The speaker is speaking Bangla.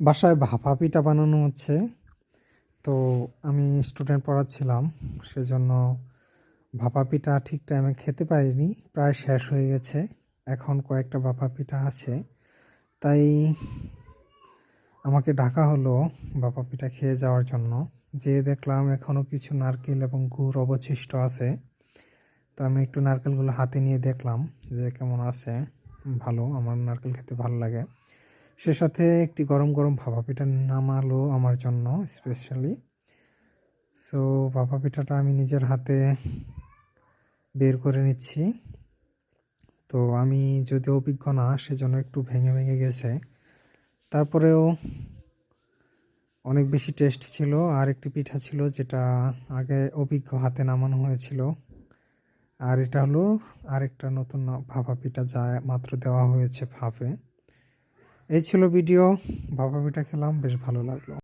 বাসায় ভাপা পিঠা বানানো হচ্ছে। তো আমি স্টুডেন্ট পড়াচ্ছিলাম, সেজন্য ভাপা পিঠা ঠিক টাইমে খেতে পারিনি, প্রায় শেষ হয়ে গেছে, এখন কয়েকটা ভাপা পিঠা আছে। তাই আমাকে ডাকা হলো ভাপা পিঠা খেয়ে যাওয়ার জন্য। যেয়ে দেখলাম এখনও কিছু নারকেল এবং গুড় অবশিষ্ট আছে। তো আমি একটু নারকেলগুলো হাতে নিয়ে দেখলাম যে কেমন আছে, ভালো, আমার নারকেল খেতে ভালো লাগে। সে সাথে একটি গরম গরম ভাপা পিঠা নামালো আমার জন্য স্পেশালি সো ভাপা পিঠাটা আমি নিজের হাতে বের করে নিচ্ছি। তো আমি যদি অভিজ্ঞ না, সেজন্য একটু ভেঙে ভেঙে গেছে। তারপরেও অনেক বেশি টেস্ট ছিল, আর একটি পিঠা ছিল যেটা আগে অভিজ্ঞ হাতে নামানো হয়েছিল। আর এটা হলো আরেকটা নতুন ভাপা পিঠা যা মাত্র দেওয়া হয়েছে ভাপে। এই ছিল ভিডিও বাবা পিঠা খেলাম বেশ ভালো লাগল।